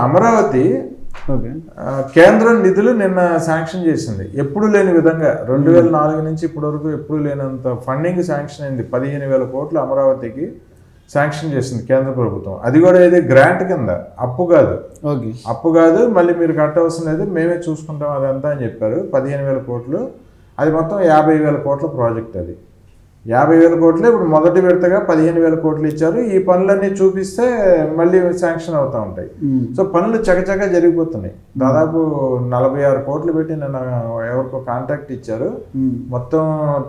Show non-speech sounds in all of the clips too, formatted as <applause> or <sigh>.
అమరావతి కేంద్రం నిధులు నిన్న శాంక్షన్ చేసింది. ఎప్పుడు లేని విధంగా రెండు వేల నాలుగు నుంచి ఇప్పటి వరకు ఎప్పుడు లేనంత ఫండింగ్ శాంక్షన్ అయింది. పదిహేను వేల కోట్లు అమరావతికి శాంక్షన్ చేసింది కేంద్ర ప్రభుత్వం. అది కూడా ఇది గ్రాంట్ కింద. అప్పు కాదు. ఓకే. అప్పు కాదు మళ్ళీ మీరు కట్టవలసిన లేదు మేమే చూసుకుంటాం అదంతా అని చెప్పారు. పదిహేను వేల కోట్లు. అది మొత్తం యాభై వేల కోట్ల ప్రాజెక్ట్ అది. యాభై వేల కోట్లు ఇప్పుడు మొదటి విడతగా పదిహేను వేల కోట్లు ఇచ్చారు. ఈ పనులన్నీ చూపిస్తే మళ్ళీ శాంక్షన్ అవుతూ ఉంటాయి. సో పనులు చకచక జరిగిపోతున్నాయి. దాదాపు నలభై ఆరు కోట్లు పెట్టి నిన్న ఎవరికో కాంట్రాక్ట్ ఇచ్చారు. మొత్తం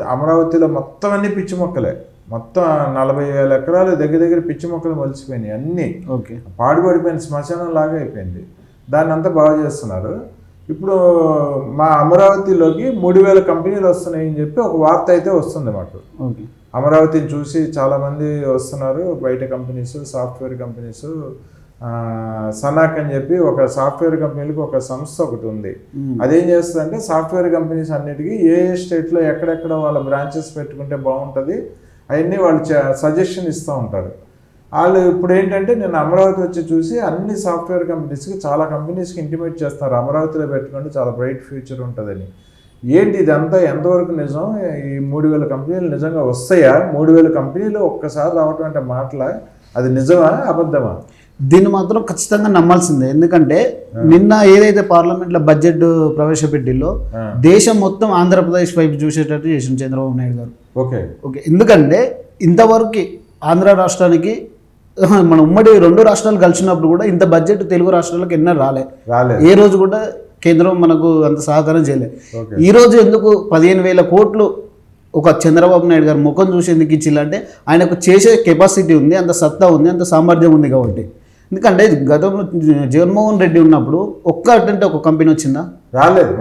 అమరావతిలో మొత్తం అన్ని పిచ్చి మొక్కలే. మొత్తం నలభై వేల ఎకరాలు దగ్గర దగ్గర పిచ్చి మొక్కలు మొలిచిపోయినాయి అన్నీ. ఓకే. పాడుపడిపోయిన శ్మశానం లాగా అయిపోయింది. దాన్ని అంతా బాగు చేస్తున్నారు. ఇప్పుడు మా అమరావతిలోకి మూడు వేల కంపెనీలు వస్తున్నాయి అని చెప్పి ఒక వార్త అయితే వస్తుంది మాకు. అమరావతిని చూసి చాలామంది వస్తున్నారు బయట కంపెనీస్ సాఫ్ట్వేర్ కంపెనీస్. సనాక్ అని చెప్పి ఒక సాఫ్ట్వేర్ కంపెనీలకు ఒక సంస్థ ఒకటి ఉంది. అదేం చేస్తుందంటే సాఫ్ట్వేర్ కంపెనీస్ అన్నిటికీ ఏ ఏ స్టేట్లో ఎక్కడెక్కడ వాళ్ళ బ్రాంచెస్ పెట్టుకుంటే బాగుంటుంది అవన్నీ వాళ్ళు సజెషన్ ఇస్తూ ఉంటారు. వాళ్ళు ఇప్పుడు ఏంటంటే నేను అమరావతి వచ్చి చూసి అన్ని సాఫ్ట్వేర్ కంపెనీస్కి చాలా కంపెనీస్కి ఇంటిమేట్ చేస్తున్నారు అమరావతిలో పెట్టుకుంటే చాలా బ్రైట్ ఫ్యూచర్ ఉంటుందని. ఏంటి ఇదంతా? ఎంతవరకు నిజం? ఈ మూడు వేల కంపెనీలు నిజంగా వస్తాయా? మూడు వేల కంపెనీలు ఒక్కసారి రావటం అంటే మాటల అది నిజమా? అబద్ధమా? దీన్ని మాత్రం ఖచ్చితంగా నమ్మాల్సిందే. ఎందుకంటే నిన్న ఏదైతే పార్లమెంట్లో బడ్జెట్ ప్రవేశపెట్టిల్లో ఆ. దేశం మొత్తం ఆంధ్రప్రదేశ్ వైపు చూసేటట్టు చేసింది చంద్రబాబు నాయుడు గారు. ఓకే. ఓకే. ఎందుకంటే ఇంతవరకు ఆంధ్ర రాష్ట్రానికి <laughs> మన ఉమ్మడి రెండు రాష్ట్రాలు కలిసినప్పుడు కూడా ఇంత బడ్జెట్ తెలుగు రాష్ట్రాలకు ఎన్నో రాలే. రాలేదు ఏ రోజు కూడా కేంద్రం మనకు అంత సహకారం చేయలేదు ఓకే. ఈ రోజు ఎందుకు పదిహేను వేల కోట్లు ఒక చంద్రబాబు నాయుడు గారు ముఖం చూసి ఎందుకు ఇచ్చిల్లంటే ఆయనకు చేసే కెపాసిటీ ఉంది అంత సత్తా ఉంది అంత సామర్థ్యం ఉంది కాబట్టి. ఎందుకంటే గతంలో జగన్మోహన్ రెడ్డి ఉన్నప్పుడు ఒక్క అంటే ఒక కంపెనీ వచ్చిందా? రాలేదు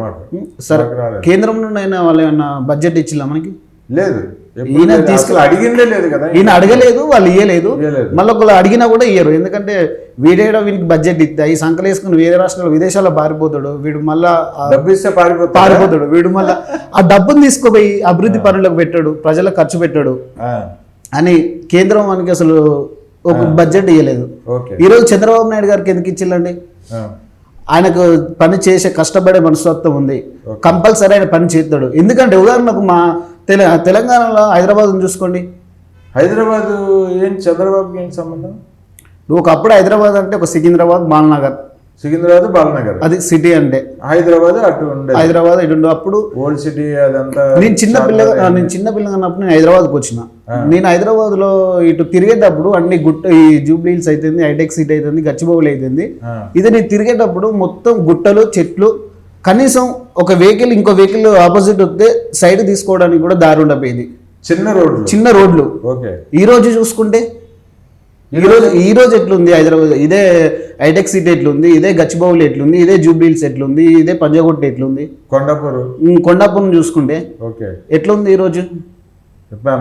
సరే. కేంద్రం నుండి అయినా వాళ్ళు ఏమన్నా బడ్జెట్ ఇచ్చిల్లా మనకి? లేదు. ఈయన. తీసుకు- అడిగిందే లేదు కదా ఈయన అడగలేదు వాళ్ళు ఇయ్యలేదు. మళ్ళీ ఒకళ్ళు అడిగినా కూడా ఇయ్యరు. ఎందుకంటే వీడేడో వీనికి బడ్జెట్ ఇస్తే ఈ సంకలు వేసుకుని వేరే రాష్ట్రాలు విదేశాల్లో పారిపోతాడు. వీడు మళ్ళా డబ్బు ఇస్తే పారిపోతాడు? వీడు మళ్ళా ఆ డబ్బును తీసుకుపోయి అభివృద్ధి పనులకు పెట్టాడు ప్రజలకు ఖర్చు పెట్టాడు అని కేంద్రం మనకి అసలు ఒక బడ్జెట్ ఇవ్వలేదు ఈరోజు చంద్రబాబు నాయుడు గారికి ఎందుకు ఇచ్చిల్లండి? ఆ, ఆయనకు పని చేసే కష్టపడే మనస్తత్వం ఉంది. కంపల్సరీ ఆయన పని చేస్తాడు. ఎందుకంటే ఉదాహరణకు మా తెల తెలంగాణలో హైదరాబాద్ చూసుకోండి. హైదరాబాద్ ఏంటి చంద్రబాబుకి ఏంటి సంబంధం? ఒకప్పుడు హైదరాబాద్ అంటే ఒక సికింద్రాబాద్ బాలనగర్. సికింద్రాబాద్ బాలనగర్. అది సిటీ అంటే. హైదరాబాద్ అటు ఉండేది. హైదరాబాద్ ఇటు అప్పుడు ఓల్డ్ సిటీ అదంతా నేను చిన్న పిల్లగా నేను చిన్న పిల్లగా ఉన్నప్పుడు నేను హైదరాబాద్కి వచ్చిన. నేను హైదరాబాద్లో ఇటు తిరిగేటప్పుడు అన్ని గుట్ట ఈ జూబ్లీ హిల్స్ అయితుంది హైటెక్ సిటీ అవుతుంది గచ్చిబౌలి అవుతుంది ఇది నేను తిరిగేటప్పుడు మొత్తం గుట్టలు చెట్లు కనీసం ఒక వెహికల్ ఇంకో వెహికల్ ఆపోజిట్ వస్తే సైడ్ తీసుకోవడానికి కూడా దారి ఉండపోయింది చిన్న రోడ్లు. చిన్న రోడ్లు. ఓకే. ఈ రోజు చూసుకుంటే ఈ రోజు ఈ రోజు ఎట్లుంది హైదరాబాద్? ఇదే హైటెక్ సిటీ ఎట్లుంది? ఇదే గచ్చిబౌలి ఎట్లుంది? ఇదే జూబ్లీ హిల్స్ ఎట్లుంది? ఇదే పంజగుట్ట ఎట్లుంది? కొండాపూర్. కొండాపురం చూసుకుంటే ఓకే. ఎట్లుంది ఈ రోజు?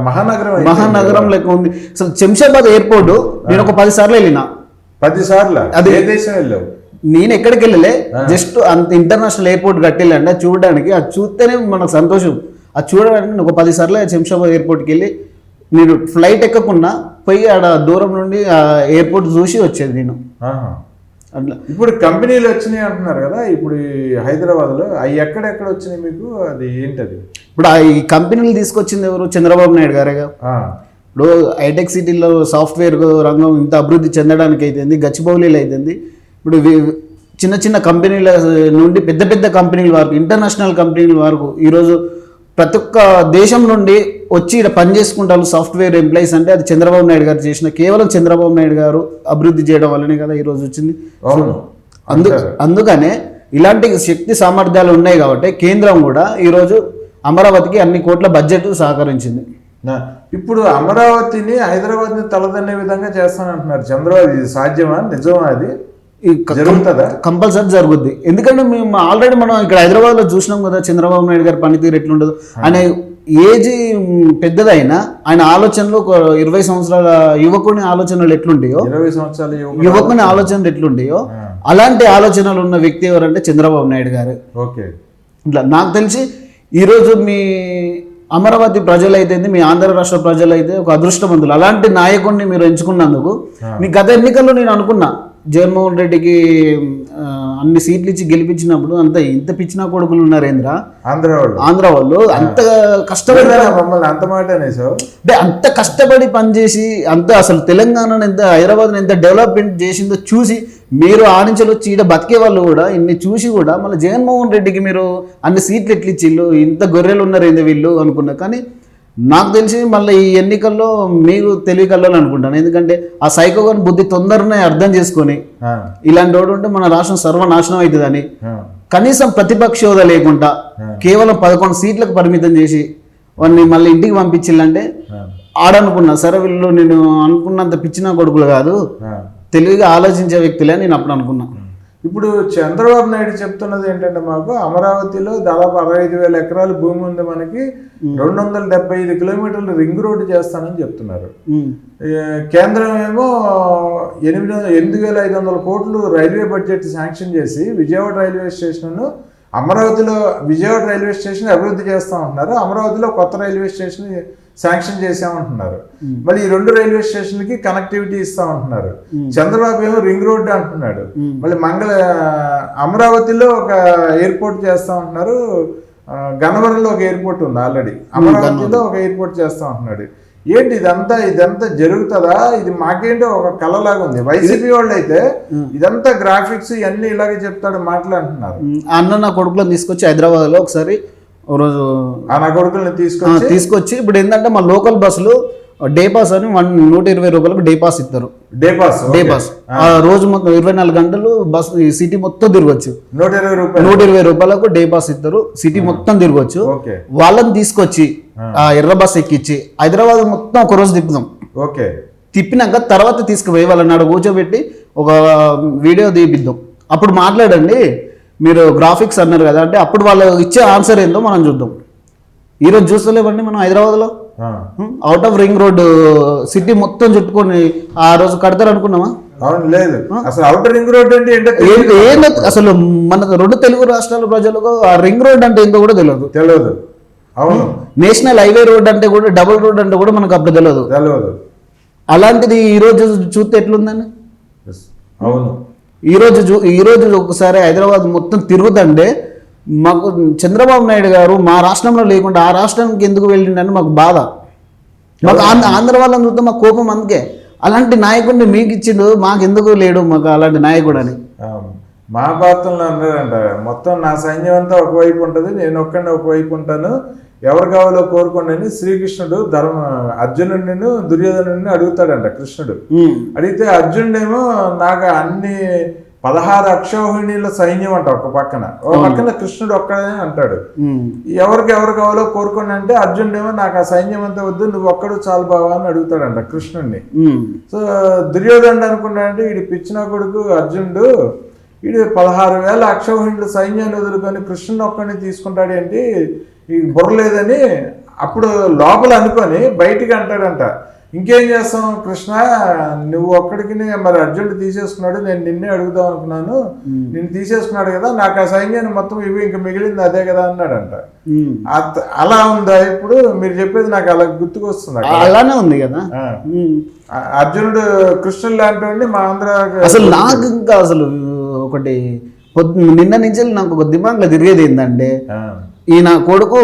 మహానగరం మహానగరం లెక్క ఉంది. అసలు శంషాబాద్ ఎయిర్పోర్ట్ నేను ఒక పది సార్లు వెళ్ళిన. పది సార్లు? అది- ఏ దేశం వెళ్ళావు? నేను ఎక్కడికి వెళ్ళలే జస్ట్ అంత ఇంటర్నేషనల్ ఎయిర్పోర్ట్ అది చూడడానికి అది చూస్తేనే మనకు సంతోషం. అది చూడడానికి ఒక పది సార్లు శంషాబాద్ ఎయిర్పోర్ట్కి వెళ్ళి నేను ఫ్లైట్ ఎక్కకుండా పోయి ఆడ దూరం నుండి ఆ ఎయిర్పోర్ట్ చూసి వచ్చేది నేను. అట్లా. ఇప్పుడు కంపెనీలు వచ్చినాయి అంటున్నారు కదా ఇప్పుడు హైదరాబాద్లో అవి ఎక్కడెక్కడ వచ్చినాయి మీకు? అది ఏంటది? ఇప్పుడు ఆ ఈ కంపెనీలు తీసుకొచ్చింది ఎవరు? చంద్రబాబు నాయుడు గారేగా ఇప్పుడు హైటెక్ సిటీలో సాఫ్ట్వేర్ రంగం ఇంత అభివృద్ధి చెందడానికి అయితేంది గచ్చిబౌలీలు అయితేంది ఇప్పుడు చిన్న చిన్న కంపెనీల నుండి పెద్ద పెద్ద కంపెనీల వరకు ఇంటర్నేషనల్ కంపెనీల వరకు ఈరోజు ప్రతి ఒక్క దేశం నుండి వచ్చి ఇక్కడ పని చేసుకుంటారు సాఫ్ట్వేర్ ఎంప్లాయీస్. అంటే అది చంద్రబాబు నాయుడు గారు చేసిన కేవలం చంద్రబాబు నాయుడు గారు అభివృద్ధి చేయడం వల్లనే కదా ఈరోజు వచ్చింది. అందు. అందుకనే ఇలాంటి శక్తి సామర్థ్యాలు ఉన్నాయి కాబట్టి కేంద్రం కూడా ఈరోజు అమరావతికి అన్ని కోట్ల బడ్జెట్ సహకరించింది. ఇప్పుడు అమరావతిని హైదరాబాద్ని తలదన్నే విధంగా చేస్తానంటున్నారు చంద్రబాబు. ఇది సాధ్యమా? నిజమా అది కంపల్సరీ జరుగుద్ది. ఎందుకంటే మేము ఆల్రెడీ మనం ఇక్కడ హైదరాబాద్లో చూసినాం కదా చంద్రబాబు నాయుడు గారి పనితీరు ఎట్లుండదు ఆయన ఏజ్ పెద్దదైనా ఆయన ఆలోచనలు ఒక ఇరవై సంవత్సరాల యువకుని ఆలోచనలు ఎట్లుంటాయో ఇరవై సంవత్సరాల యువకుని ఆలోచనలు ఎట్లుంటాయో అలాంటి ఆలోచనలు ఉన్న వ్యక్తి ఎవరంటే చంద్రబాబు నాయుడు గారు. ఓకే. ఇట్లా నాకు తెలిసి ఈరోజు మీ అమరావతి ప్రజలైతే మీ ఆంధ్ర రాష్ట్ర ప్రజలైతే ఒక అదృష్టవంతులు. అలాంటి నాయకుడిని మీరు ఎంచుకున్నందుకు మీ గత ఎన్నికల్లో నేను అనుకున్నా జగన్మోహన్ రెడ్డికి అన్ని సీట్లు ఇచ్చి గెలిపించినప్పుడు అంత ఇంత పిచ్చిన కొడుకులు ఉన్నారేంద్ర ఆంధ్ర వాళ్ళు. ఆంధ్ర వాళ్ళు. అంత కష్టపడి మమ్మల్ని అంత మాట అంటే అంత కష్టపడి పనిచేసి అంత అసలు తెలంగాణను ఎంత హైదరాబాద్ని ఎంత డెవలప్మెంట్ చేసిందో చూసి మీరు ఆడించలు వచ్చి ఈడ బతికే వాళ్ళు కూడా ఇన్ని చూసి కూడా మళ్ళీ జగన్మోహన్ రెడ్డికి మీరు అన్ని సీట్లు ఎట్లు ఇచ్చిళ్ళు ఇంత గొర్రెలు ఉన్నారు ఏంది వీళ్ళు అనుకున్నా. కానీ నాకు తెలిసి మళ్ళీ ఈ ఎన్నికల్లో మీకు తెలివి అనుకుంటాను. ఎందుకంటే ఆ సైకోగాని బుద్ధి తొందరనే అర్థం చేసుకొని ఇలాంటి వాడు ఉంటే మన రాష్ట్రం సర్వనాశనం అవుతుందని కనీసం ప్రతిపక్ష హోదా లేకుండా కేవలం పదకొండు సీట్లకు పరిమితం చేసి వాడిని మళ్ళీ ఇంటికి పంపించిందంటే ఆడనుకున్నా సరే వీళ్ళు నేను అనుకున్నంత పిచ్చిన కొడుకులు కాదు. తెలివిగా ఆలోచించే వ్యక్తులే నేను అప్పుడు అనుకున్నా. ఇప్పుడు చంద్రబాబు నాయుడు చెప్తున్నది ఏంటంటే మాకు అమరావతిలో దాదాపు అరవై ఐదు వేల ఎకరాల భూమి ఉంది మనకి. రెండు వందల డెబ్బై ఐదు కిలోమీటర్లు రింగ్ రోడ్డు చేస్తానని చెప్తున్నారు. కేంద్రం ఏమో ఎనిమిది వందల ఎనిమిది వేల ఐదు వందల కోట్లు రైల్వే బడ్జెట్ శాంక్షన్ చేసి విజయవాడ రైల్వే స్టేషన్ అమరావతిలో విజయవాడ రైల్వే స్టేషన్ అభివృద్ధి చేస్తామంటున్నారు అమరావతిలో కొత్త రైల్వే స్టేషన్ శాంక్షన్ చేసామంటున్నారు మళ్ళీ ఈ రెండు రైల్వే స్టేషన్లకి కనెక్టివిటీ ఇస్తామంటున్నారు. చంద్రబాబు ఏమో రింగ్ రోడ్ అంటున్నాడు. మళ్ళీ మంగళ అమరావతిలో ఒక ఎయిర్పోర్ట్ చేస్తామంటున్నారు. గన్నవరంలో ఒక ఎయిర్పోర్ట్ ఉంది ఆల్రెడీ. అమరావతిలో ఒక ఎయిర్పోర్ట్ చేస్తా ఉంటున్నాడు ఏంటి ఇదంతా ఇదంతా జరుగుతుందా? ఇది మాకేంటో ఒక కళలాగా ఉంది. వైసీపీ వాళ్ళు అయితే ఇదంతా గ్రాఫిక్స్ ఇవన్నీ ఇలాగే చెప్తాడు మాటలు అంటున్నారు ఉమ్, ఆ అన్న నా కొడుకులను తీసుకొచ్చి హైదరాబాద్లో ఒకసారి రోజు నా కొడుకుల్ని తీసుకొచ్చి తీసుకొచ్చి ఇప్పుడు ఏంటంటే మా లోకల్ బస్సులు డే పాస్ అని వన్ నూట ఇరవై రూపాయలకు డే పాస్ ఇస్తారు. Day pass day pass. ఆ. రోజు మొత్తం ఇరవై నాలుగు గంటలు బస్ సిటీ మొత్తం తిరగచ్చు. నూట ఇరవై రూపాయలు. నూట ఇరవై రూపాయలకు డే పాస్ ఇస్తారు. సిటీ మొత్తం తిరగచ్చు. వాళ్ళని తీసుకొచ్చి ఆ. ఎర్ర బస్ ఎక్కించి హైదరాబాద్ మొత్తం ఒక రోజు తిప్పుదాం. ఓకే. తిప్పినాక తర్వాత తీసుకుపోయి వాళ్ళని ఆడ కూర్చోబెట్టి ఒక వీడియో తీపిద్దాం. అప్పుడు మాట్లాడండి. మీరు గ్రాఫిక్స్ అన్నారు కదా అంటే అప్పుడు వాళ్ళు ఇచ్చే ఆన్సర్ ఏందో మనం చూద్దాం. ఈరోజు చూస్తలేమండి మనం హైదరాబాద్లో. Out of ring road city మొత్తం చుట్టుకొని ఆ రోజు కడతారు అనుకున్నామా లేదు. అసలు అవుటర్ రింగ్ రోడ్ అంటే ఏంటో ఏందో అసలు మన రెండు తెలుగు రాష్ట్రాల ప్రజలకు ఆ రింగ్ రోడ్ అంటే ఏంటో కూడా తెలియదు తెలియదు అవును. నేషనల్ హైవే రోడ్ అంటే కూడా డబుల్ రోడ్ అంటే కూడా మనకు అప్పుడు తెలియదు తెలియదు అలాంటిది ఈ రోజు చూస్తే ఎట్లుందండి. అవును. ఈ రోజు చూ- ఈ ఒకసారి హైదరాబాద్ మొత్తం తిరుగుతుంటే మాకు చంద్రబాబు నాయుడు గారు మా రాష్ట్రంలో లేకుండా ఆ రాష్ట్రానికి ఎందుకు వెళ్ళిండని మాకు బాధ. మాకు ఆంధ్ర ఆంధ్ర వాళ్ళని చూస్తే మాకు కోపం అందుకే. అలాంటి నాయకుడిని మీకు ఇచ్చిండు మాకు ఎందుకు లేడు మాకు అలాంటి నాయకుడు అని. మహాభారతంలో అన్నారంట మొత్తం నా సైన్యం అంతా ఒకవైపు ఉంటుంది నేను ఒక్కడిని ఒకవైపు ఉంటాను. ఎవరు కావాలో కోరుకోండి అని శ్రీకృష్ణుడు ధర్మ అర్జునుడిని దుర్యోధనుడిని అడుగుతాడంట కృష్ణుడు. అడిగితే అర్జునుడేమో నాకు అన్ని పదహారు అక్షౌహిణీల సైన్యం అంట ఒక పక్కన. ఒక పక్కన కృష్ణుడు ఒక్కడే అంటాడు. ఎవరికి ఎవరు కావాలో కోరుకోండి అంటే అర్జునుడేమో నాకు ఆ సైన్యం అంతా వద్దు నువ్వు ఒక్కడు చాలు బావా అని అడుగుతాడంట కృష్ణుడిని. సో దుర్యోధనుడు అనుకున్నాడంటే వీడి పిచ్చిన కొడుకు అర్జునుడు వీడు పదహారు వేల అక్షౌహిణుల సైన్యాన్ని వదులుకొని కృష్ణుని ఒక్కడిని తీసుకుంటాడు ఏంటి ఈ బుర్ర లేదని అప్పుడు లోపల అనుకొని బయటికి అంటాడంట. ఇంకేం చేస్తాం కృష్ణ? నువ్వు ఒక్కడికి మరి అర్జునుడు తీసేసుకున్నాడు నేను నిన్నే అడుగుదాం అనుకున్నాను. నిన్ను తీసేసుకున్నాడు కదా నాకు ఆ సైన్యాన్ని మొత్తం ఇవి ఇంకా మిగిలింది అదే కదా అన్నాడంట. అలా ఉందా ఇప్పుడు? మీరు చెప్పేది నాకు అలా గుర్తుకొస్తుంది. అలానే ఉంది కదా. అర్జునుడు కృష్ణుడు లాంటి మా ఆంధ్ర అసలు నాకు ఇంకా అసలు ఒకటి నిన్న నుంచి నాకు ఒక దిమాగ్లో తిరిగేది ఏంటంటే ఆ, ఈ నా కొడుకు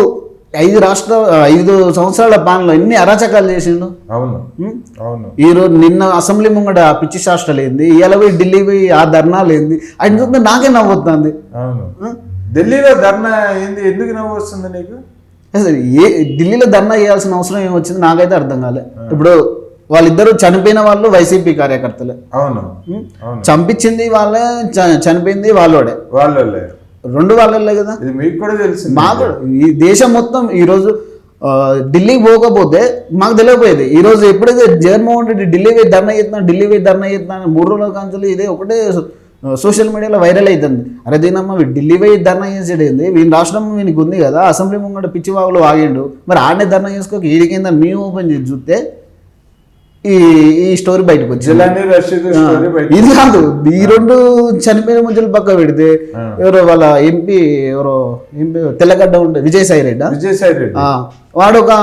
ఐదు రాష్ట్ర ఐదు సంవత్సరాల పాలనలో ఎన్ని అరాచకాలు చేసిండు? అవును? అవును. ఈ రోజు నిన్న అసెంబ్లీ ముంగట పిచ్చి శాస్త్రాలు ఏంది? ఇవాళ పోయి ఢిల్లీ పోయి ఆ ధర్నాలు ఏంది? ఆయన చూస్తే నాకే నవ్వుతుంది అవును. ఢిల్లీలో ధర్నా ఏంది? ఎందుకు నవ్వు వస్తుంది నీకు? అసలు ఏ ఢిల్లీలో ధర్నా చేయాల్సిన అవసరం ఏమొచ్చింది నాకైతే అర్థం కాలే. ఇప్పుడు వాళ్ళిద్దరూ చనిపోయిన వాళ్ళు వైసీపీ కార్యకర్తలే. అవును. చంపించింది వాళ్ళే చనిపోయింది వాళ్ళోడే. వాళ్ళే రెండు వాళ్ళే కదా? ఇది మీకు కూడా తెలిసింది. మాకు ఈ దేశం మొత్తం ఈరోజు ఢిల్లీకి పోకపోతే మాకు తెలియకపోయేది. ఈ రోజు ఎప్పుడైతే జగన్మోహన్ రెడ్డి ఢిల్లీ పోయి ధర్నా చేస్తున్నా ఢిల్లీ పోయి ధర్నా చేస్తున్నా అని మూడు రోజుల కాంచెలు ఇదే ఒకటే సోషల్ మీడియాలో వైరల్ అవుతుంది అరే దీనమ్మ ఢిల్లీ పోయి ధర్నా చేసేది ఏంది? వీని రాష్ట్రం వీనికి ఉంది కదా. అసెంబ్లీ ముంగట పిచ్చి వాగులు ఆగిండు. మరి ఆడనే ధర్నా చేసుకోక ఈడికిందని మేము ఓపెన్ చేసి చూస్తే ఈ ఈ స్టోరీ బయటకు వచ్చింది. ఇది కాదు. ఈ రెండు చనిపోయిన మధ్యలో పక్క పెడితే ఎవరో వాళ్ళ ఎంపీ ఎవరో ఎంపీ తెల్లగడ్డ ఉండే విజయసాయి రెడ్డి? విజయసాయి రెడ్డి. వాడు ఒక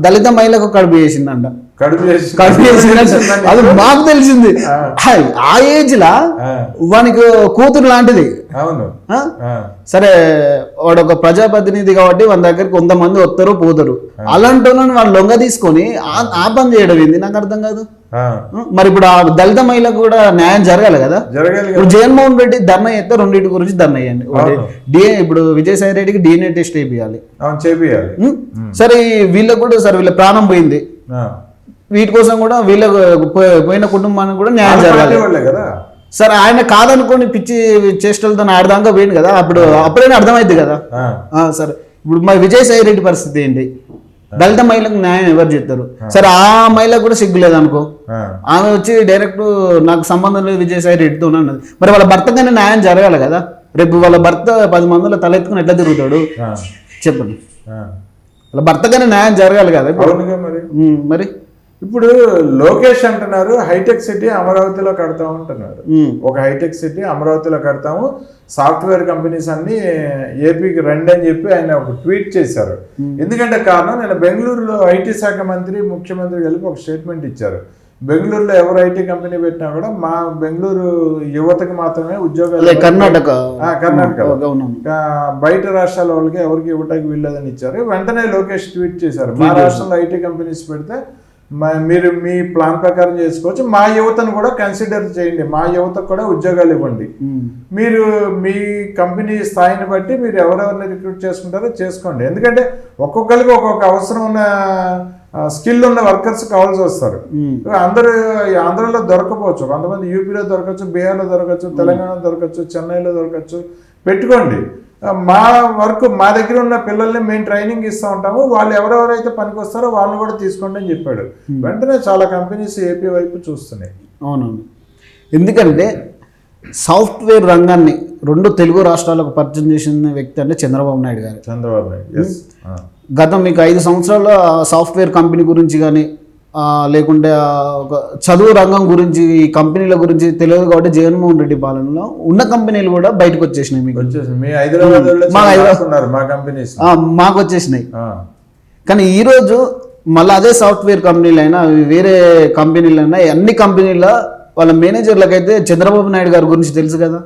దళిత మహిళకు కడుపు చేసిందంట కడుపు చేసి చేసిందంట అది మాకు తెలిసింది. ఆ. ఏజ్ లా వానికి కూతురు లాంటిది. అవును. సరే వాడు ఒక ప్రజాప్రతినిధి కాబట్టి వాళ్ళ దగ్గరికి కొంతమంది వస్తారు పోతారు. అలాంటి వాళ్ళని వాళ్ళు లొంగ తీసుకొని ఆ- పని చేయడం ఏంది? నాకు అర్థం కాదు? మరి ఇప్పుడు ఆ దళిత మహిళకు కూడా న్యాయం జరగాలి కదా. ఇప్పుడు జగన్మోహన్ రెడ్డి ధర్నా చేస్తే రెండింటి గురించి ధర్నా చేయండి. డిఏ ఇప్పుడు విజయసాయి రెడ్డికి డిఎన్ఏ టెస్ట్ వేయాలి అవును చేపియాలి. సరే వీళ్ళకు కూడా సరే వీళ్ళ ప్రాణం పోయింది. వీటి కోసం కూడా వీళ్ళకు పో- పోయిన కుటుంబానికి కూడా న్యాయం వాళ్ళ జరగాలి. వాళ్ళే కదా. సరే ఆయన కాదనుకోని పిచ్చి చేష్టలతో ఆడదాకా పోయింది కదా అప్పుడు అప్పుడైనా అర్థమైంది కదా. సరే. ఇప్పుడు మరి విజయసాయి రెడ్డి పరిస్థితి ఏంటి? దళిత మహిళకు న్యాయం ఎవరు చేస్తారు సరే ఆ మహిళకు కూడా సిగ్గు లేదనుకో. ఆమె వచ్చి డైరెక్ట్ నాకు సంబంధం లేదు విజయసాయి రెడ్డితో అన్నది. మరి వాళ్ళ భర్తకైనా న్యాయం జరగాలి కదా? రేపు వాళ్ళ భర్త పది మందిలో తలెత్తుకుని ఎట్లా తిరుగుతాడు. చెప్పండి. వాళ్ళ భర్తకైనా న్యాయం జరగాలి కదా మరి? ఇప్పుడు లోకేష్ అంటున్నారు హైటెక్ సిటీ అమరావతిలో కడతాం అంటున్నారు. ఒక హైటెక్ సిటీ అమరావతిలో కడతాము సాఫ్ట్వేర్ కంపెనీస్ అన్ని ఏపీకి రండి అని చెప్పి ఆయన ఒక ట్వీట్ చేశారు. ఎందుకంటే కారణం నేను బెంగళూరులో ఐటీ శాఖ మంత్రి ముఖ్యమంత్రి కలిపి ఒక స్టేట్మెంట్ ఇచ్చారు. బెంగళూరులో ఎవరు ఐటీ కంపెనీ పెట్టినా కూడా మా బెంగళూరు యువతకి మాత్రమే ఉద్యోగాలు కర్ణాటక. కర్ణాటక బయట రాష్ట్రాల వాళ్ళకి ఎవరికి ఇవ్వటానికి వీల్లేదని ఇచ్చారు. వెంటనే లోకేష్ ట్వీట్ చేశారు. మా రాష్ట్రంలో ఐటీ కంపెనీస్ పెడితే మీరు మీ ప్లాన్ ప్రకారం చేసుకోవచ్చు. మా యువతను కూడా కన్సిడర్ చేయండి. మా యువతకు కూడా ఉద్యోగాలు ఇవ్వండి. మీరు మీ కంపెనీ స్థాయిని బట్టి మీరు ఎవరెవరిని రిక్రూట్ చేసుకుంటారో చేసుకోండి. ఎందుకంటే ఒక్కొక్కరికి ఒక్కొక్క అవసరం ఉన్న స్కిల్ ఉన్న వర్కర్స్ కావాల్సి వస్తారు. అందరూ ఆంధ్రలో దొరకపోవచ్చు. కొంతమంది యూపీలో దొరకచ్చు బీహార్లో దొరకచ్చు తెలంగాణలో దొరకచ్చు చెన్నైలో దొరకచ్చు. పెట్టుకోండి. మా వర్క్ మా దగ్గర ఉన్న పిల్లల్ని మేము ట్రైనింగ్ ఇస్తూ ఉంటాము. వాళ్ళు ఎవరెవరైతే పనికి వస్తారో వాళ్ళని కూడా తీసుకోండి అని చెప్పాడు. వెంటనే చాలా కంపెనీస్ ఏపీ వైపు చూస్తున్నాయి. అవునవును ఎందుకంటే సాఫ్ట్వేర్ రంగాన్ని రెండు తెలుగు రాష్ట్రాలకు పరిచయం చేసిన వ్యక్తి అంటే చంద్రబాబు నాయుడు గారు. చంద్రబాబు నాయుడు ఎస్ గత మీకు ఐదు సంవత్సరాల సాఫ్ట్వేర్ కంపెనీ గురించి కానీ లేకుంటే ఒక చదువు రంగం గురించి ఈ కంపెనీల గురించి తెలియదు కాబట్టి జగన్మోహన్ రెడ్డి పాలనలో ఉన్న కంపెనీలు కూడా బయటకు వచ్చేసినాయి మీకు. మాకు వచ్చేసినాయి. కానీ ఈరోజు మళ్ళీ అదే సాఫ్ట్వేర్ కంపెనీలు అయినా అవి వేరే కంపెనీలు అయినా అన్ని కంపెనీల వాళ్ళ మేనేజర్లకైతే చంద్రబాబు నాయుడు గారి గురించి తెలుసు కదా?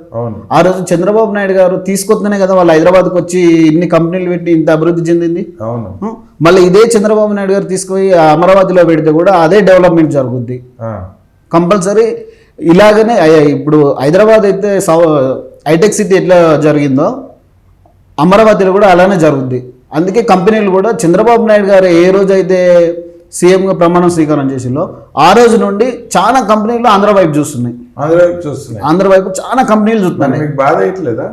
ఆ రోజు చంద్రబాబు నాయుడు గారు తీసుకొస్తేనే కదా వాళ్ళు హైదరాబాద్కి వచ్చి ఇన్ని కంపెనీలు పెట్టి ఇంత అభివృద్ధి చెందింది? అవును? మళ్ళీ ఇదే చంద్రబాబు నాయుడు గారు తీసుకుపోయి అమరావతిలో పెడితే కూడా అదే డెవలప్మెంట్ జరుగుద్ది. కంపల్సరీ ఇలాగనే ఇప్పుడు హైదరాబాద్ అయితే సౌ హైటెక్ సిటీ ఎట్లా జరిగిందో అమరావతిలో కూడా అలానే జరుగుద్ది. అందుకే కంపెనీలు కూడా చంద్రబాబు నాయుడు గారు ఏ రోజు అయితే సీఎంగా ప్రమాణం స్వీకారం చేసిందో ఆ రోజు నుండి చాలా కంపెనీలు ఆంధ్ర వైపు చూస్తున్నాయి. ఆంధ్ర వైపు చూస్తున్నాయి. ఆంధ్ర వైపు చాలా కంపెనీలు చూస్తున్నాయి. మీకు బాధ అయ్యట్లేదా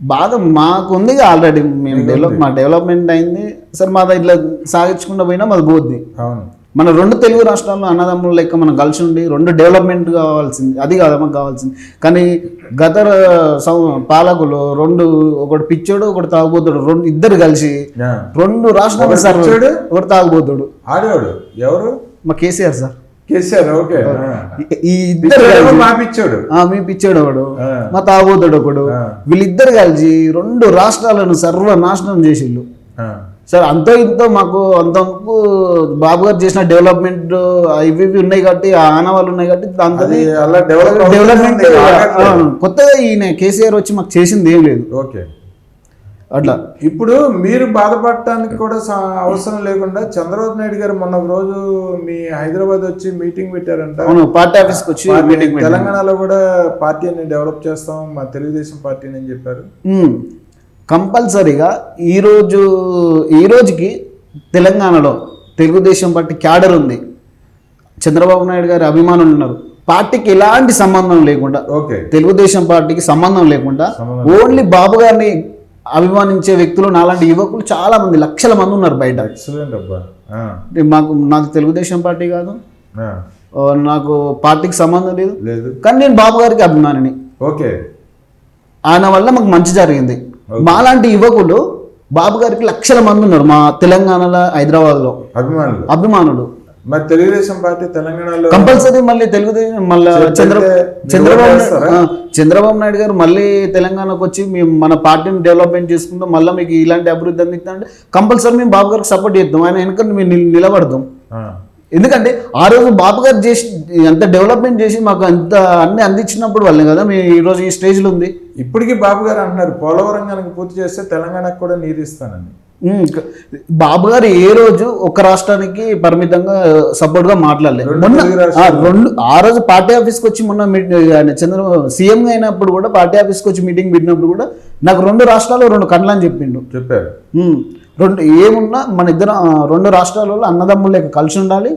బాగా మాకు ఉంది ఆల్రెడీ మేము డెవలప్ మా డెవలప్మెంట్ అయింది. సరే మాది ఇట్లా సాగించకుండా పోయినా మాది పోద్ది. అవును. మన రెండు తెలుగు రాష్ట్రాల్లో అన్నదమ్ముల లెక్క మనం కలిసి ఉండి రెండు డెవలప్మెంట్ కావాల్సింది అది కాదు మాకు కావాల్సింది. కానీ గత పాలకులు రెండు ఒకటి పిచ్చోడు ఒకటి తాగుబోతాడు రెండు ఇద్దరు కలిసి. రెండు రాష్ట్రాలు సార్? ఒకటి తాగుబోతాడు. ఆడేవాడు ఎవరు? మా కేసీఆర్ సార్. కేసీఆర్ ఓకే. ఈ- ఇద్దరు మా పిచ్చోడు. మీ పిచ్చాడు ఒకడు. మా తాగుబోతాడు ఒకడు. వీళ్ళిద్దరు కలిసి రెండు రాష్ట్రాలను సర్వనాశనం చేసిళ్ళు. సార్ అంతో ఇంతో మాకు అంతకు బాబు గారు చేసిన డెవలప్మెంట్ ఇవి ఇవి ఉన్నాయి కాబట్టి ఆనవాళ్ళు ఉన్నాయి కాబట్టి దాంతో అలా డెవలప్ డెవలప్మెంట్. కొత్తగా ఈయన కేసీఆర్ వచ్చి మాకు చేసింది ఏం లేదు ఓకే అట్లా ఇప్పుడు మీరు బాధపడటానికి కూడా అవసరం లేకుండా చంద్రబాబు నాయుడు గారు మొన్న రోజు మీ హైదరాబాద్ వచ్చి మీటింగ్ పెట్టారంట పార్టీ ఆఫీస్కి వచ్చి మీటింగ్. తెలంగాణలో కూడా పార్టీని డెవలప్ చేస్తాం మా తెలుగుదేశం పార్టీని అని చెప్పారు. కంపల్సరీగా ఈరోజు ఈ రోజుకి తెలంగాణలో తెలుగుదేశం పార్టీ క్యాడర్ ఉంది. చంద్రబాబు నాయుడు గారి అభిమానులు ఉన్నారు. పార్టీకి ఎలాంటి సంబంధం లేకుండా ఓకే. తెలుగుదేశం పార్టీకి సంబంధం లేకుండా ఓన్లీ బాబు గారిని అభిమానించే వ్యక్తులు నాలాంటి యువకులు చాలా మంది లక్షల మంది ఉన్నారు బయట. మాకు నాకు తెలుగుదేశం పార్టీ కాదు. నాకు పార్టీకి సంబంధం లేదు. లేదు. కానీ నేను బాబు గారికి అభిమానిని. ఓకే. ఆయన వల్ల మాకు మంచి జరిగింది. మాలాంటి యువకులు బాబు గారికి లక్షల మంది ఉన్నారు మా తెలంగాణలో హైదరాబాద్లో. అభిమానులు. అభిమానులు. మరి తెలుగుదేశం పార్టీ తెలంగాణలో కంపల్సరీ మళ్ళీ తెలుగుదేశం మళ్ళీ చంద్ర చంద్రబాబు చంద్రబాబు నాయుడు గారు మళ్ళీ తెలంగాణకు వచ్చి మేము మన పార్టీని డెవలప్మెంట్ చేసుకుంటాం మళ్ళీ మీకు ఇలాంటి అభివృద్ధి అందిస్తుంటే కంపల్సరీ మేము బాబు గారికి సపోర్ట్ చేద్దాం. ఆయన వెనుక మేము నిల్- నిలబడదాం. ఎందుకంటే ఆ రోజు బాబు గారు చేసి అంత డెవలప్మెంట్ చేసి మాకు అంత అన్ని అందించినప్పుడు వాళ్ళే కదా మేము ఈ రోజు ఈ స్టేజ్లో ఉంది. ఇప్పటికీ బాబు గారు అంటున్నారు పోలవరం కనుక పూర్తి చేస్తే తెలంగాణకు కూడా నీరు ఇస్తానని. ఉమ్, క- బాబు గారు ఏ రోజు ఒక రాష్ట్రానికి పరిమితంగా సపోర్ట్గా మాట్లాడలేదు రెండు మొన్న. రెండు ఆ రోజు పార్టీ ఆఫీస్కి వచ్చి మొన్న ఆయన చంద్ర సీఎం అయినప్పుడు కూడా పార్టీ ఆఫీస్కి వచ్చి మీటింగ్ పెట్టినప్పుడు కూడా నాకు రెండు రాష్ట్రాలు రెండు కండ్లు అని చెప్పిండు. చెప్పారు. రెండు ఏమున్నా మన ఇద్దరు రెండు రాష్ట్రాలలో అన్నదమ్ములు కలిసి ఉండాలి.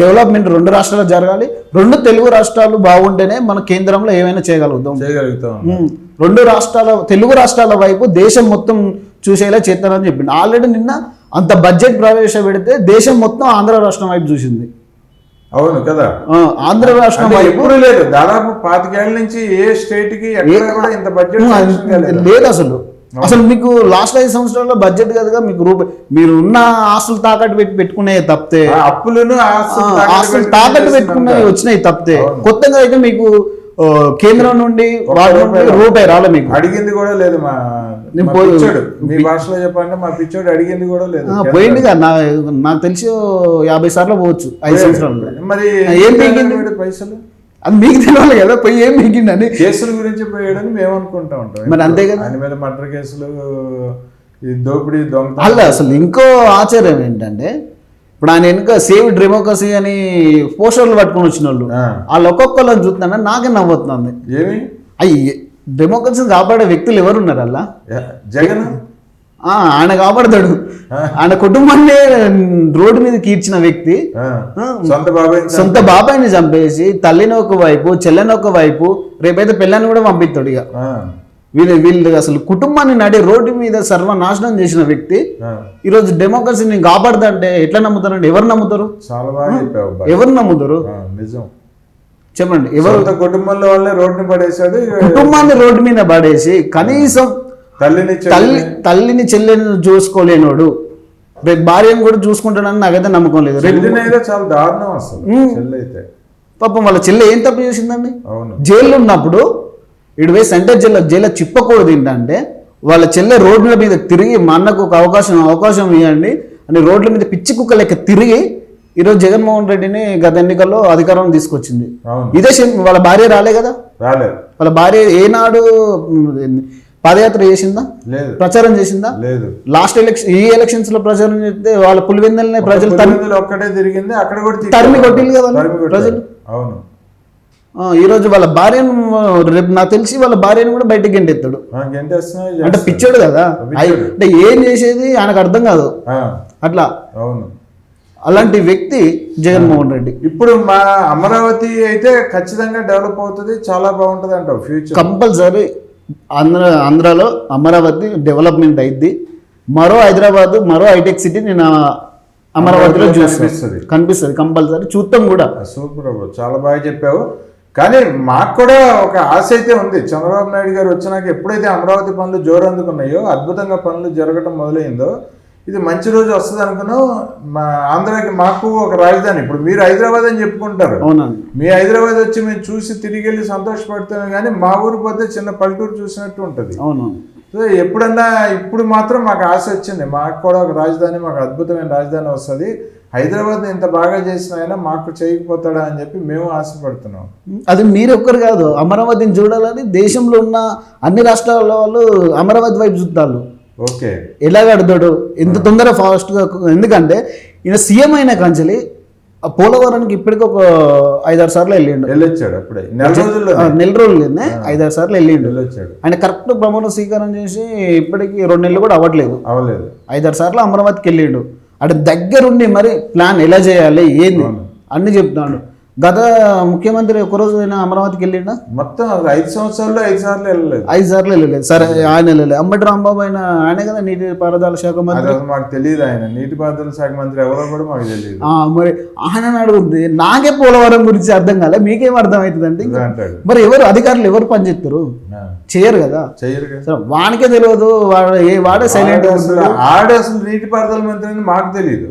డెవలప్మెంట్ రెండు రాష్ట్రాలు జరగాలి. రెండు తెలుగు రాష్ట్రాలు బాగుంటేనే మన కేంద్రంలో ఏమైనా చేయగలుగుతాం. రెండు రాష్ట్రాల తెలుగు రాష్ట్రాల వైపు దేశం మొత్తం చూసేలా చేస్తారని చెప్పింది ఆల్రెడీ నిన్న అంత బడ్జెట్ ప్రవేశపెడితే దేశం మొత్తం ఆంధ్ర రాష్ట్రం వైపు చూసింది. అవును కదా. ఆంధ్ర రాష్ట్రం ఎప్పుడు లేదు. దాదాపు పాతికేళ్ళ నుంచి ఏ స్టేట్కి ఎక్కడ కూడా ఇంత బడ్జెట్. లేదు అసలు. అసలు మీకు లాస్ట్ ఐదు సంవత్సరాల్లో బడ్జెట్ కదగా మీకు రూపాయి మీరు ఉన్న ఆస్తులు తాకట్టు పెట్టి పెట్టుకునే తప్పితే అప్పులను ఆస్తులు తాకట్టు పెట్టుకుని వచ్చినాయి తప్పితే. కొత్తగా అయితే మీకు కేంద్రం నుండి రూపాయి రాలే. మీకు. అడిగింది కూడా లేదు మా నేను మా భాషలో పిచ్చోడు అడిగింది కూడా లేదు. ఆ, పోయిందిగా నా నాకు తెలిసి యాభై సార్లు పోవచ్చు ఐదు సంవత్సరాలు. మరి ఏం పైసలు? అది మీకు తెలియాలి కదా పోయి ఏం మిగిండని కేసుల గురించి పోయాడని మేము అనుకుంటా ఉంటాం. మరి అంతే కదా. ఆయన మీద మర్డర్ కేసులు ఈ దోపిడీ దొంగ అల్ల అసలు ఇంకో ఆశ్చర్యం ఏంటంటే ఇప్పుడు ఆయన వెనుక సేవ్ డెమోక్రసీ అని పోస్టర్లు పట్టుకొని వచ్చిన వాళ్ళు. వాళ్ళు ఒక్కొక్కళ్ళని చూస్తున్నా నాకే నవ్వుతుంది ఏమి? అయ్యి డెమోక్రసీని కాపాడే వ్యక్తులు ఎవరు ఉన్నారు అలా? జగన్? ఆయన కాపాడతాడు. ఆయన కుటుంబాన్ని రోడ్డు మీద కీర్చిన వ్యక్తి. సొంత బాబాయ్ సొంత బాబాయిని చంపేసి తల్లిని ఒక వైపు చెల్లెని ఒక వైపు రేపైతే పిల్లని కూడా పంపిస్తాడు ఇక. వీళ్ళు వీళ్ళు అసలు కుటుంబాన్ని నడి రోడ్డు మీద సర్వనాశనం చేసిన వ్యక్తి. ఈరోజు డెమోక్రసీని కాపాడుతుంటే ఎట్లా నమ్ముతారండి? ఎవరు నమ్ముతారు. ఎవరు నమ్ముతారు? నిజం. చెప్పండి ఎవరు? కుటుంబంలో వాళ్ళే రోడ్డుని పడేశాడు. ఇక కుటుంబాన్ని రోడ్డు మీద పడేసి కనీసం తల్లి తల్లిని చెల్లెని చూసుకోలేనోడు. రేపు భార్యను కూడా చూసుకుంటానని నాకైతే నమ్మకం లేదు. చాలా దారుణం అసలు పాపం వాళ్ళ చెల్లె ఏం తప్పు చేసిందండి? జైల్లో ఉన్నప్పుడు ఇటు పోయి సెంటర్ జైల్లో జైల్లో చిప్పకూడదు ఏంటంటే వాళ్ళ చెల్లె రోడ్ల మీద తిరిగి మా అన్నకు ఒక అవకాశం అవకాశం ఇవ్వండి అని రోడ్ల మీద పిచ్చి కుక్క లెక్క తిరిగి ఈరోజు జగన్మోహన్ రెడ్డిని గత ఎన్నికల్లో అధికారం తీసుకొచ్చింది. ఇదే వాళ్ళ భార్య రాలే కదా? రాలేదు. వాళ్ళ భార్య ఏనాడు పాదయాత్ర చేసిందా? లేదు. ప్రచారం చేసిందా? లేదు. లాస్ట్ ఎలక్షన్ ఈ ఎలక్షన్స్లో ప్రచారం చేస్తే వాళ్ళ పులివెందల్ని ప్రజలు ఒక్కటే తిరిగింది అక్కడ కూడా. తరిమి కొట్టిల్లు కదా. ప్రజలు. అవును. ఆ, ఈ రోజు వాళ్ళ భార్యను రేపు నాకు తెలిసి వాళ్ళ భార్యను కూడా బయటకు గెంటెత్తాడు అంటే. పిచ్చోడు కదా. అంటే ఏం చేసేది ఆయనకు అర్థం కాదు. అట్లా. అవును. అలాంటి వ్యక్తి జగన్మోహన్ రెడ్డి. ఇప్పుడు మా అమరావతి అయితే ఖచ్చితంగా డెవలప్ అవుతుంది చాలా బాగుంటది అంటావు ఫ్యూచర్. కంపల్సరీ. ఆంధ్ర ఆంధ్రాలో అమరావతి డెవలప్మెంట్ అయింది మరో హైదరాబాద్ మరో హైటెక్ సిటీ నేను అమరావతిలో చూస్తాను కనిపిస్తది. కంపల్సరీ. చూస్తాం కూడా. సూపర్ చాలా బాగా చెప్పావు. కానీ మాకు కూడా ఒక ఆశ అయితే ఉంది. చంద్రబాబు నాయుడు గారు వచ్చినాక ఎప్పుడైతే అమరావతి పనులు జోరు అందుకున్నాయో అద్భుతంగా పనులు జరగటం మొదలైందో ఇది మంచి రోజు వస్తుంది అనుకున్నాం మా ఆంధ్రాకి మాకు ఒక రాజధాని. ఇప్పుడు మీరు హైదరాబాద్ అని చెప్పుకుంటారు. మీ హైదరాబాద్ వచ్చి మేము చూసి తిరిగి వెళ్ళి సంతోషపడుతున్నాం కానీ మా ఊరు పోతే చిన్న పల్లెటూరు చూసినట్టు ఉంటుంది. అవును. సో ఎప్పుడన్నా ఇప్పుడు మాత్రం మాకు ఆశ వచ్చింది. మాకు కూడా ఒక రాజధాని మాకు అద్భుతమైన రాజధాని వస్తుంది. హైదరాబాద్ ఇంత బాగా చేసిన ఆయన మాకు చేయకపోతాడా అని చెప్పి మేము ఆశపడుతున్నాం. అది మీరు ఒక్కరు కాదు. అమరావతిని చూడాలని దేశంలో ఉన్న అన్ని రాష్ట్రాల వాళ్ళు అమరావతి వైపు చూస్తారు ఓకే. ఎలా కడతాడు? ఎంత తొందర ఫాస్ట్గా ఎందుకంటే ఈయన సీఎం అయిన కంచెలి ఆ పోలవరానికి ఇప్పటికి ఒక ఐదారు సార్లు వెళ్ళిండు. వెళ్ళొచ్చాడు అప్పుడే. నెల రోజుల్లో ఆ, నెల రోజులు ఐదారు సార్లు వెళ్ళిండు. వెళ్ళొచ్చాడు. ఆయన కరెక్ట్ ప్రమాణ స్వీకారం చేసి ఇప్పటికి రెండు నెలలు కూడా అవ్వట్లేదు. అవలేదు ఐదారు సార్లు అమరావతికి వెళ్ళిండు. అటు దగ్గరుండి మరి ప్లాన్ ఎలా చేయాలి? ఏంది? అన్ని చెప్తున్నాడు గత ముఖ్యమంత్రి ఒకరోజు అయినా అమరావతికి వెళ్ళిండా? మొత్తం ఐదు సంవత్సరాల్లో ఐదు సార్లు వెళ్ళలేదు. ఐదు సార్లు వెళ్ళలేదు. సరే ఆయన వెళ్ళలేదు అంబటి రాంబాబు ఆయన ఆయనే కదా నీటి పారుదల శాఖ మంత్రి? మాకు తెలియదు ఆయన. నీటిపారుదల శాఖ మంత్రి ఎవరో కూడా మాకు తెలియదు. మరి ఆయన అడుగుతుంది నాకే పోలవరం గురించి అర్థం కాలే మీకేం అర్థం అంటాడు. మరి ఎవరు అధికారులు ఎవరు పనిచేస్తారు? చేయరు కదా. సరే వానికే తెలియదు వాడు ఏ వాడే సైలెంట్ ఆడు అసలు ఆడు అసలు నీటిపారుదల మంత్రి అని మాకు తెలియదు.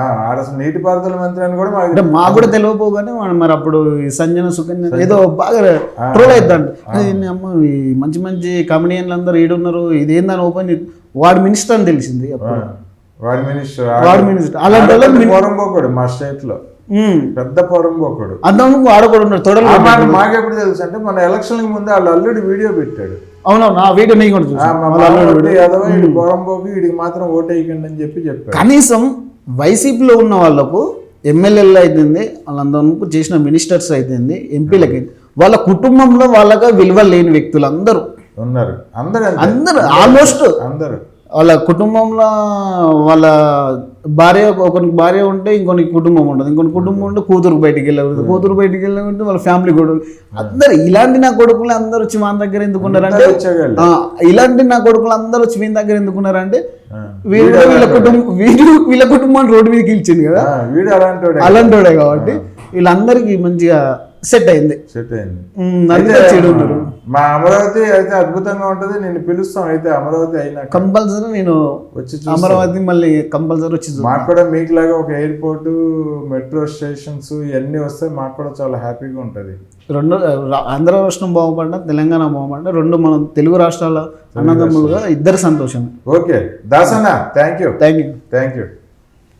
ఆడ అసలు నీటిపారుదల మంత్రి అని కూడా అంటే మాకు కూడా తెలియపోగానే మరి అప్పుడు సంజన సుకన్య ఏదో బాగా ట్రోల్ అవుతాడు అమ్మ ఈ మంచి మంచి కమెడియన్లు అందరూ ఈడున్నారు ఇదేందని ఓపెన్ వాడు మినిస్టర్ అని తెలిసింది అప్పుడు. వాడి మినిస్టర్ వాడు మినిస్టర్ అలాంటి వాళ్ళని మిని- పోరంబోకుడు మా స్టేట్లో. పెద్ద పొరంబోకుడు అంతకు వాడకూడదు ఉన్నాడు తొడలు మాకెప్పుడు తెలుసు అంటే మన ఎలక్షన్ ముందు వాళ్ళ అల్లుడి వీడియో పెట్టాడు. అవునవును ఆ వీడియో నేను కూడా వీడికి మాత్రం అని చెప్పి కనీసం వైసీపీలో ఉన్న వాళ్ళకు ఎమ్మెల్యేలు అయితేంది వాళ్ళందరూ చేసిన మినిస్టర్స్ అయితేంది ఎంపీలకి వాళ్ళ కుటుంబంలో వాళ్ళగా విలువ లేని వ్యక్తులు అందరూ ఉన్నారు. అందరు. అందరూ ఆల్మోస్ట్ అందరు. వాళ్ళ కుటుంబంలో వాళ్ళ భార్య ఒకరికి భార్య ఉంటే ఇంకొనికి కుటుంబం ఉండదు. ఇంకొన్ని కుటుంబం ఉంటే కూతురు బయటికి వెళ్ళకూడదు. కూతురు బయటికి వెళ్ళకుంటే వాళ్ళ ఫ్యామిలీ గొడవలు అందరు ఇలాంటి నా కొడుకులు అందరూ వచ్చి మన దగ్గర ఎందుకున్నారంటే ఇలాంటి నా కొడుకులు అందరూ వచ్చి మీ దగ్గర ఎందుకున్నారంటే. వీళ్ళు వీళ్ళ కుటుంబం వీళ్ళు వీళ్ళ కుటుంబాన్ని రోడ్డు మీదకి ఇచ్చింది కదా. వీడు అలాంటి వాడే. కాబట్టి వీళ్ళందరికీ మంచిగా సెట్ అయింది. సెట్ అయింది. మా అమరావతి అయితే అద్భుతంగా ఉంటది. నేను పిలుస్తాం అయితే అమరావతి అయినాక. కంపల్సరీ నేను వచ్చి అమరావతి మళ్ళీ కంపల్సరీ వచ్చి. మాకు కూడా మీకులాగా ఒక ఎయిర్పోర్ట్ మెట్రో స్టేషన్స్ ఇవన్నీ వస్తే మాకు కూడా చాలా హ్యాపీగా ఉంటది. రెండు ఆంధ్ర రాష్ట్రం బాగుపడ్డా తెలంగాణ బాగుపడ్డా రెండు మనం తెలుగు రాష్ట్రాల అన్నదమ్ములుగా ఇద్దరు సంతోషమే. Okay. Dasanna thank you thank you thank you